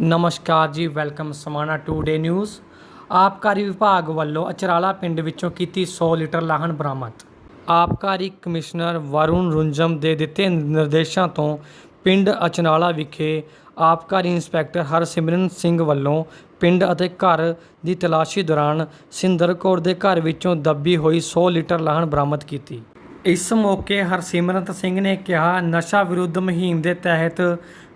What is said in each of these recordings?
ਨਮਸਕਾਰ ਜੀ, welcome Samana today news ਆਬਕਾਰੀ ਵਿਭਾਗ ਵੱਲੋਂ ਅਚਰਾਲਾ ਪਿੰਡ ਵਿੱਚੋਂ ਕੀਤੀ 100 ਲੀਟਰ ਲਾਹਣ ਬਰਾਮਦ। ਆਬਕਾਰੀ ਕਮਿਸ਼ਨਰ ਵਰੁਣ ਰੁੰਜਮ ਦੇ ਦਿੱਤੇ ਨਿਰਦੇਸ਼ਾਂ ਤੋਂ ਪਿੰਡ ਅਚਨਾਲਾ ਵਿਖੇ ਆਬਕਾਰੀ ਇੰਸਪੈਕਟਰ ਹਰਸਿਮਰਨ ਸਿੰਘ ਵੱਲੋਂ ਪਿੰਡ ਅਤੇ ਘਰ ਦੀ ਤਲਾਸ਼ੀ ਦੌਰਾਨ ਸਿੰਦਰ ਕੌਰ ਦੇ ਘਰ ਵਿੱਚੋਂ ਦੱਬੀ ਹੋਈ 100 ਲੀਟਰ ਲਾਹਣ ਬਰਾਮਦ ਕੀਤੀ। ਇਸ ਮੌਕੇ ਹਰਸਿਮਰਤ ਸਿੰਘ ਨੇ ਕਿਹਾ, ਨਸ਼ਾ ਵਿਰੁੱਧ ਮੁਹਿੰਮ ਦੇ ਤਹਿਤ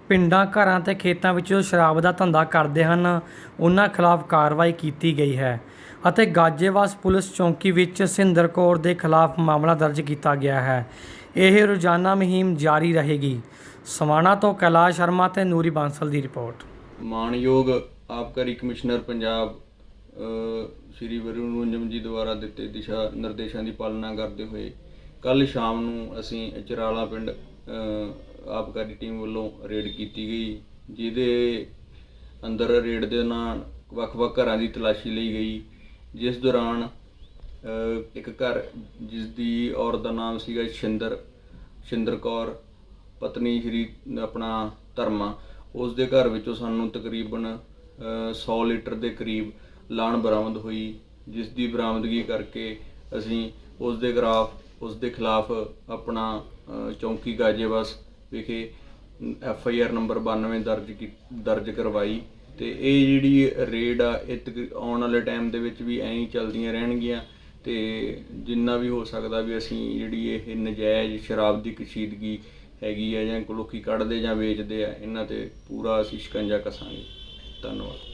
ਪਿੰਡਾਂ ਘਰਾਂ ਅਤੇ ਖੇਤਾਂ ਵਿੱਚ ਜੋ ਸ਼ਰਾਬ ਦਾ ਧੰਦਾ ਕਰਦੇ ਹਨ। ਉਹਨਾਂ ਖਿਲਾਫ ਕਾਰਵਾਈ ਕੀਤੀ ਗਈ ਹੈ ਅਤੇ ਗਾਜੇਵਾਸ ਪੁਲਿਸ ਚੌਂਕੀ ਵਿੱਚ ਸਿੰਦਰ ਕੌਰ ਦੇ ਖਿਲਾਫ ਮਾਮਲਾ ਦਰਜ ਕੀਤਾ ਗਿਆ ਹੈ। ਇਹ ਰੋਜ਼ਾਨਾ ਮੁਹਿੰਮ ਜਾਰੀ ਰਹੇਗੀ। ਸਮਾਣਾ ਤੋਂ ਕੈਲਾਸ਼ ਸ਼ਰਮਾ ਤੇ ਨੂਰੀ ਬਾਂਸਲ ਦੀ ਰਿਪੋਰਟ। ਮਾਨਯੋਗ ਆਬਕਾਰੀ ਕਮਿਸ਼ਨਰ ਪੰਜਾਬ ਅ, ਸ਼੍ਰੀ ਵਰੁਣ ਰੰਜਮ ਜੀ ਦੁਆਰਾ ਦਿੱਤੇ ਦਿਸ਼ਾ ਨਿਰਦੇਸ਼ਾਂ ਦੀ ਪਾਲਣਾ ਕਰਦੇ ਹੋਏ ਕੱਲ ਸ਼ਾਮ ਨੂੰ ਅਸੀਂ ਚਰਾਲਾ ਪਿੰਡ ਆਬਕਾਰੀ ਟੀਮ ਵੱਲੋਂ ਰੇਡ ਕੀਤੀ ਗਈ ਜਿਹਦੇ ਅੰਦਰ ਰੇਡ ਦੇ ਨਾਲ ਵੱਖ-ਵੱਖ ਘਰਾਂ ਦੀ ਤਲਾਸ਼ੀ ਲਈ ਗਈ ਜਿਸ ਦੌਰਾਨ ਇੱਕ ਘਰ ਜਿਸ ਦੀ ਔਰਤ ਦਾ ਨਾਮ ਸੀਗਾ ਸ਼ਿੰਦਰ ਸ਼ਿੰਦਰ ਕੌਰ ਪਤਨੀ ਸ਼੍ਰੀ ਆਪਣਾ ਧਰਮਾ ਉਸ ਦੇ ਘਰ ਵਿੱਚੋਂ ਸਾਨੂੰ ਤਕਰੀਬਨ ਅ, 100 ਲੀਟਰ ਦੇ ਕਰੀਬ ਲਾਣ ਬਰਾਮਦ ਹੋਈ ਜਿਸ ਦੀ ਬਰਾਮਦਗੀ ਕਰਕੇ ਅਸੀਂ ਉਸ ਦੇ ਖਿਲਾਫ ਉਸ ਦੇ ਖਿਲਾਫ ਆਪਣਾ ਅ, ਚੌਂਕੀ ਗਾਜੇਵਾਸ ਵਿਖੇ ਐਫ ਆਈ ਆਰ ਨੰਬਰ 92 ਦਰਜ ਕੀ- ਦਰਜ ਕਰਵਾਈ ਤੇ ਇਹ ਜਿਹੜੀ ਰੇਡ ਆ, ਇਹ ਆਉਣ ਵਾਲੇ ਟਾਈਮ ਦੇ ਵਿੱਚ ਵੀ ਐਂ ਹੀ ਚੱਲਦੀਆਂ ਰਹਿਣਗੀਆਂ ਤੇ ਜਿੰਨਾ ਵੀ ਹੋ ਸਕਦਾ ਵੀ ਅਸੀਂ ਜਿਹੜੀ ਇਹ ਨਜਾਇਜ਼ ਸ਼ਰਾਬ ਦੀ ਕਸ਼ੀਦਗੀ ਹੈਗੀ ਆ ਜਾਂ ਲੋਕੀ ਕੱਢਦੇ ਜਾਂ ਵੇਚਦੇ ਆ, ਇਹਨਾਂ ਤੇ ਪੂਰਾ ਅਸੀਂ ਸ਼ਿਕੰਜਾ ਕਸਾਂਗੇ। ਧੰਨਵਾਦ।